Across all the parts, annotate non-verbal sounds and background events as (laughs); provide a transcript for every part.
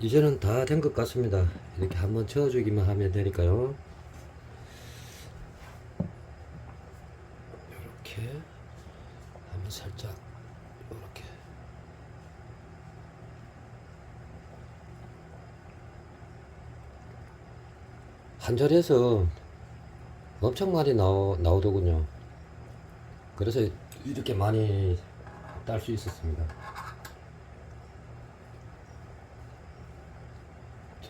이제는 다 된 것 같습니다. 이렇게 한번 저어주기만 하면 되니까요. 이렇게 한번 살짝 이렇게 한 절에서 엄청 많이 나오, 나오더군요. 그래서 이렇게 많이 딸 수 있었습니다.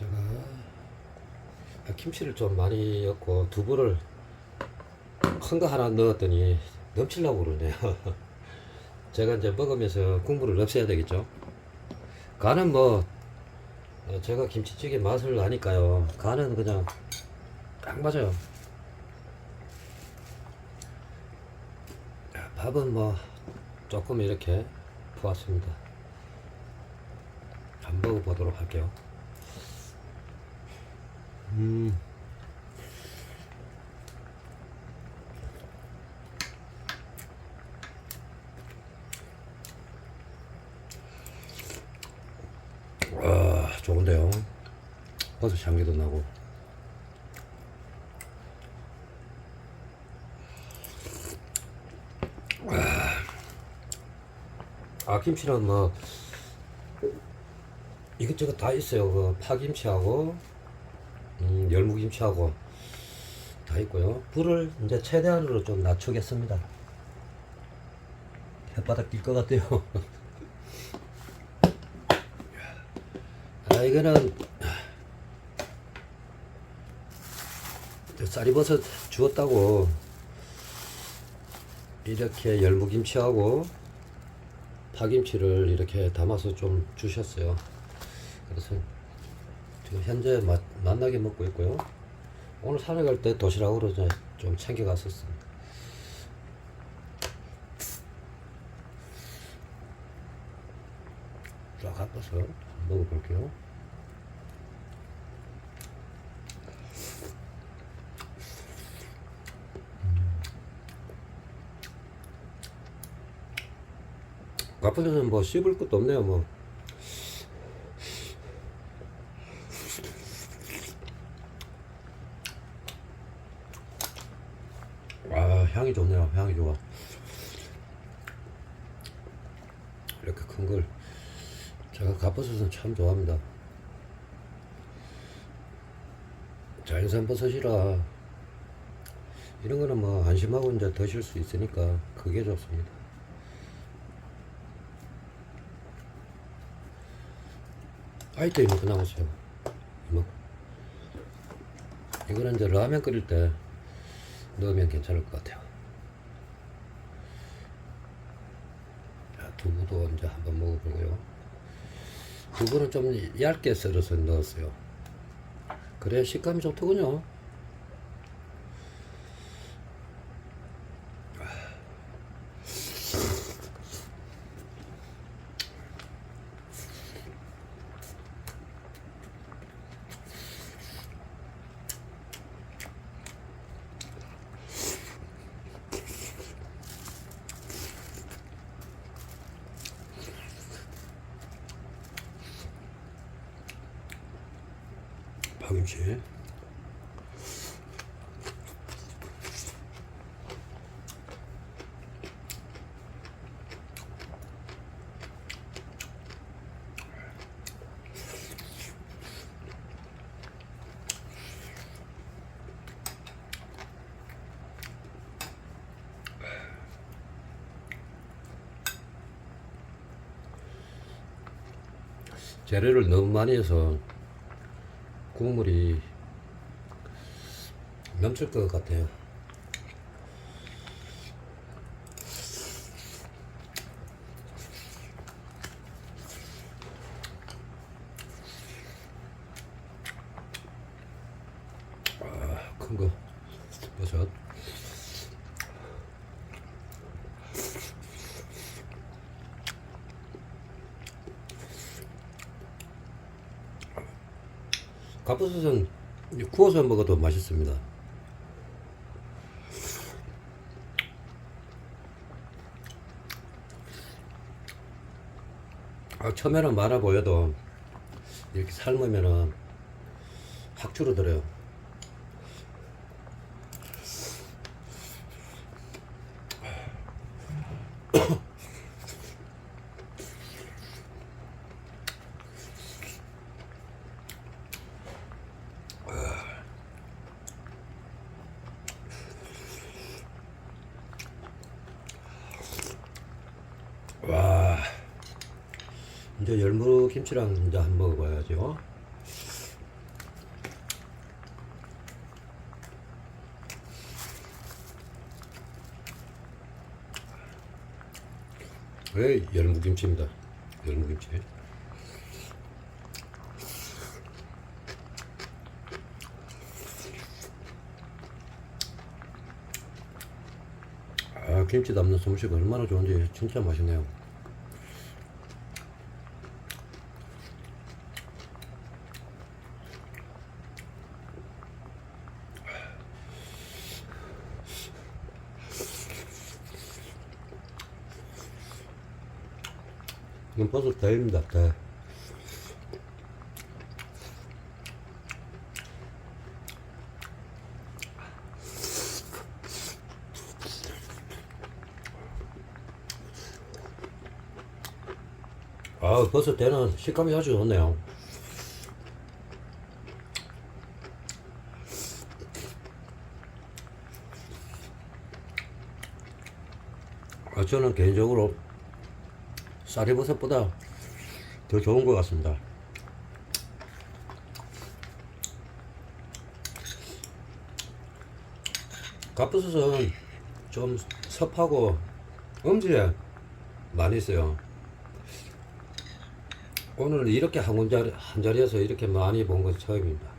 제가 김치를 좀 많이 넣고 두부를 큰 거 하나 넣었더니 넘치려고 그러네요. (laughs) 제가 이제 먹으면서 국물을 없애야 되겠죠. 간은 뭐 어, 제가 김치찌개 맛을 아니까요. 간은 그냥 딱 맞아요. 밥은 뭐 조금 이렇게 부었습니다. 한번 먹어보도록 할게요. 음. 아, 좋은데요. 버섯 향기도 나고. 아, 김치는 뭐 이것저것 다 있어요. 그 파김치하고 음, 열무김치하고 다 있고요. 불을 이제 최대한으로 좀 낮추겠습니다. 햇바닥 낄 것 같아요. (laughs) 아, 이거는 저 쌀이버섯 주었다고 이렇게 열무김치하고 파김치를 이렇게 담아서 좀 주셨어요. 그래서 현재 맛, 맛나게 먹고 있고요. 오늘 산에 갈 때 도시락으로 좀 챙겨갔었습니다. 쫙 깎아서 먹어볼게요. 가포도는 뭐 씹을 것도 없네요, 뭐. 아, 향이 좋네요. 향이 좋아. 이렇게 큰 걸. 제가 갑버섯은 참 좋아합니다. 자연산 버섯이라 이런 거는 뭐 안심하고 이제 드실 수 있으니까 그게 좋습니다. 아이때 이만큼 남았어요. 이만큼. 이거는 이제 라면 끓일 때 넣으면 괜찮을 것 같아요. 두부도 이제 한번 먹어보고요. 두부는 좀 얇게 썰어서 넣었어요. 그래야 식감이 좋더군요. 파김치. 재료를 너무 많이 해서 국물이 넘칠 것 같아요. 아, 큰 거. 버섯. 갑버섯은 구워서 먹어도 맛있습니다. 아, 처음에는 많아 보여도 이렇게 삶으면은 확 줄어들어요. 와, 이제 열무 김치랑 이제 한번 먹어봐야죠. 왜 열무 김치입니다. 열무 김치. 아, 김치 담는 솜씨가 얼마나 좋은지 진짜 맛있네요. 대. 아, 버섯 대는 식감이 아주 좋네요. 아, 저는 개인적으로 쌀이버섯보다 더 좋은 것 같습니다. 갑버섯은 좀 섭하고 엄지에 많이 있어요. 오늘 이렇게 한 자리, 한 자리에서 이렇게 많이 본 건 처음입니다.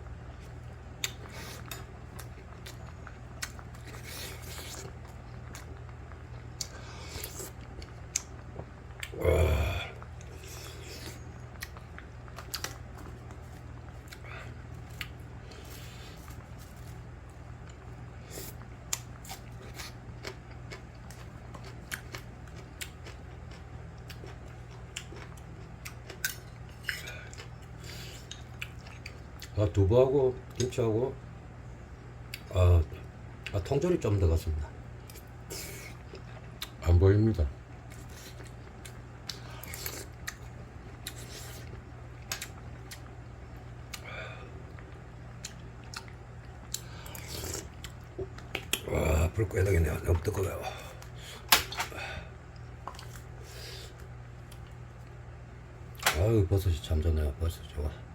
아, 두부하고 김치하고 아, 아 통조림 좀 들어갔습니다. 안 보입니다. 와, 불 꺼야 되겠네요. 너무 뜨거워요. 아유, 버섯이 참 좋네요. 버섯 좋아.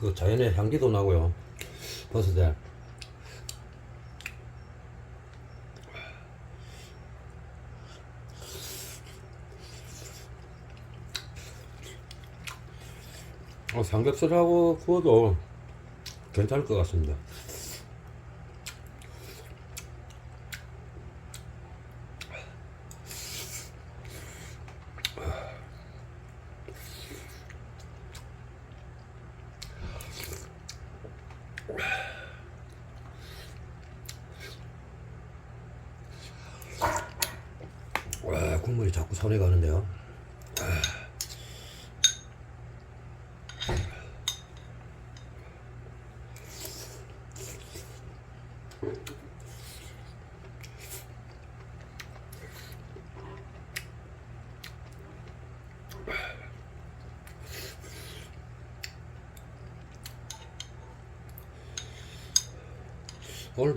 그 자연의 향기도 나고요. 버섯에. 어, 삼겹살하고 구워도 괜찮을 것 같습니다. 와, 국물이 자꾸 손에 가는데요.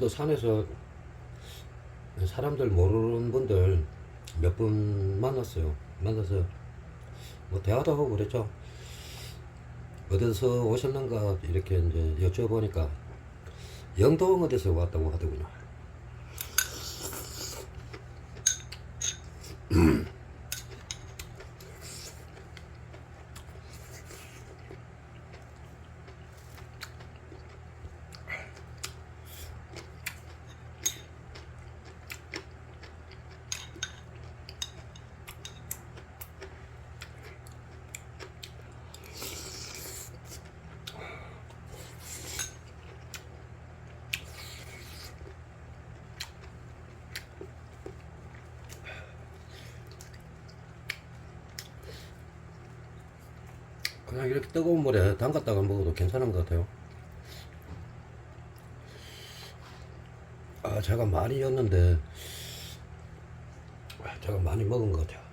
오늘도 산에서 사람들 모르는 분들 몇 분 만났어요. 만나서 뭐 대화도 하고 그랬죠. 어디서 오셨는가 이렇게 이제 여쭤보니까 영동 어디서 왔다고 하더군요. (clears throat) 그냥 이렇게 뜨거운 물에 담갔다가 먹어도 괜찮은 것 같아요. 아, 제가 많이 였는데, 제가 많이 먹은 것 같아요.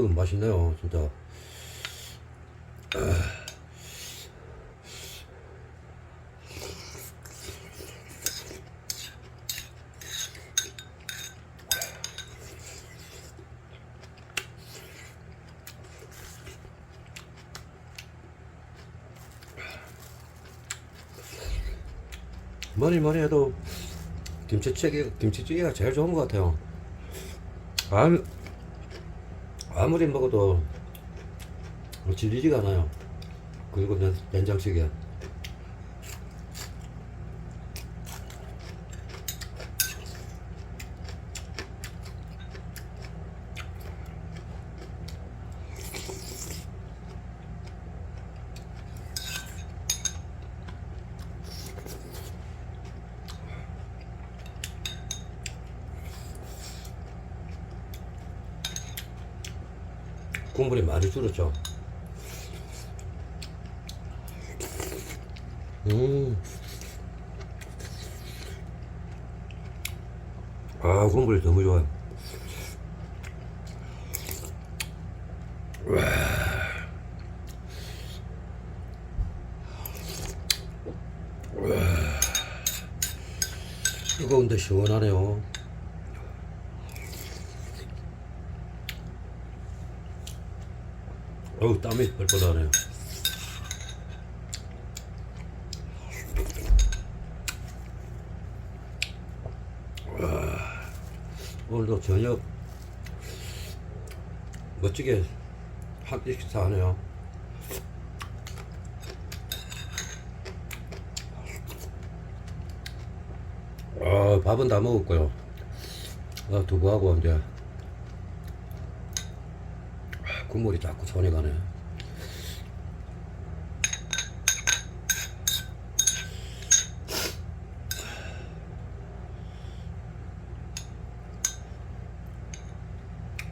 어우, 맛있네요, 진짜. 뭐니 뭐니 해도 김치찌개, 김치찌개가 제일 좋은 것 같아요. 아무, 아무리 먹어도 질리지가 않아요. 그리고 된- 된장찌개. 국물이 많이 줄었죠. 음. 아, 국물이 너무 좋아요. 뜨거운데 시원하네요. 어우, 땀이 나네요. 오늘도 저녁 멋지게 한 끼 식사하네요. 아, 밥은 다 먹었고요. 아, 두부하고 이제 국물이 자꾸 손이 가네.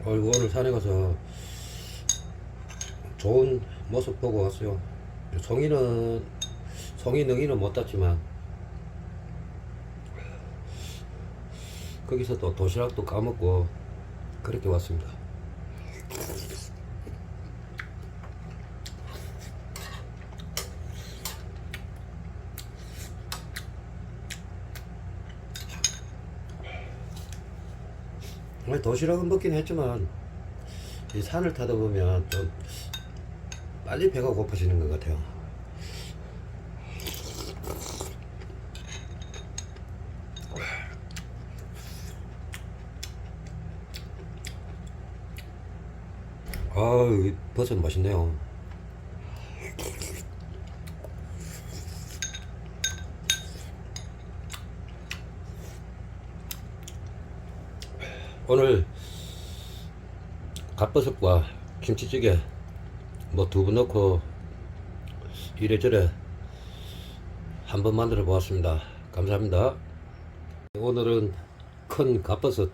어이구, 오늘 산에 가서 좋은 모습 보고 왔어요. 송이는, 송이 능이는 못 땄지만, 거기서 또 도시락도 까먹고, 그렇게 왔습니다. 도시락은 먹긴 했지만 이 산을 타다 보면 좀 빨리 배가 고파지는 것 같아요. 아, 이 버섯 맛있네요. 오늘 갓버섯과 김치찌개 뭐 두부 넣고 이래저래 한번 만들어 보았습니다. 감사합니다. 오늘은 큰 갓버섯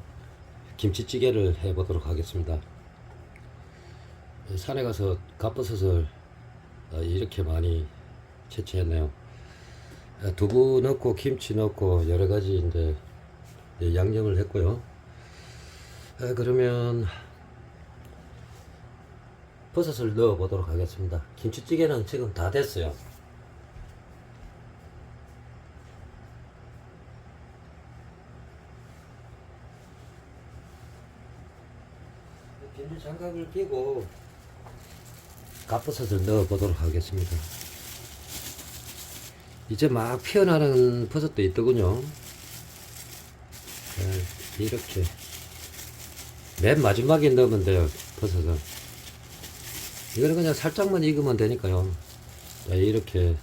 김치찌개를 해 보도록 하겠습니다. 산에 가서 갓버섯을 어, 이렇게 많이 채취했네요. 어, 두부 넣고 김치 넣고 여러 가지 이제 양념을 했고요. 아, 그러면 버섯을 넣어 보도록 하겠습니다. 김치찌개는 지금 다 됐어요. 비닐 장갑을 끼고 갓버섯을 넣어 보도록 하겠습니다. 이제 막 피어나는 버섯도 있더군요. 네, 이렇게. 맨 마지막에 넣으면 돼요 버섯은 이거는 그냥 살짝만 익으면 되니까요. 자, 이렇게.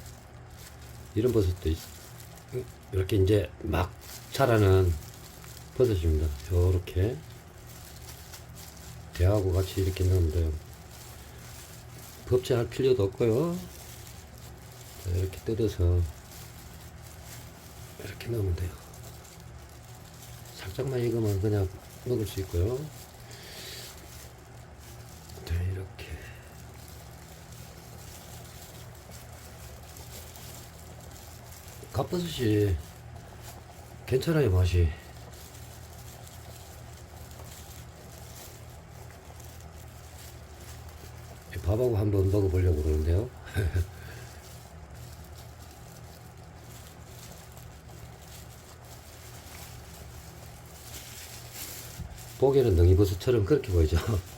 이런 버섯도 있 이렇게 이제 막 자라는 버섯입니다. 요렇게. 대하고 같이 이렇게 넣으면 돼요 법제할 필요도 없고요. 자, 이렇게 뜯어서 이렇게 넣으면 돼요. 살짝만 익으면 그냥 먹을 수 있고요. 네, 이렇게. 갓버섯이 괜찮아요, 맛이. 밥하고 한번 먹어보려고 그러는데요. (laughs) 보기에는 능이버섯처럼 그렇게 보이죠. (laughs)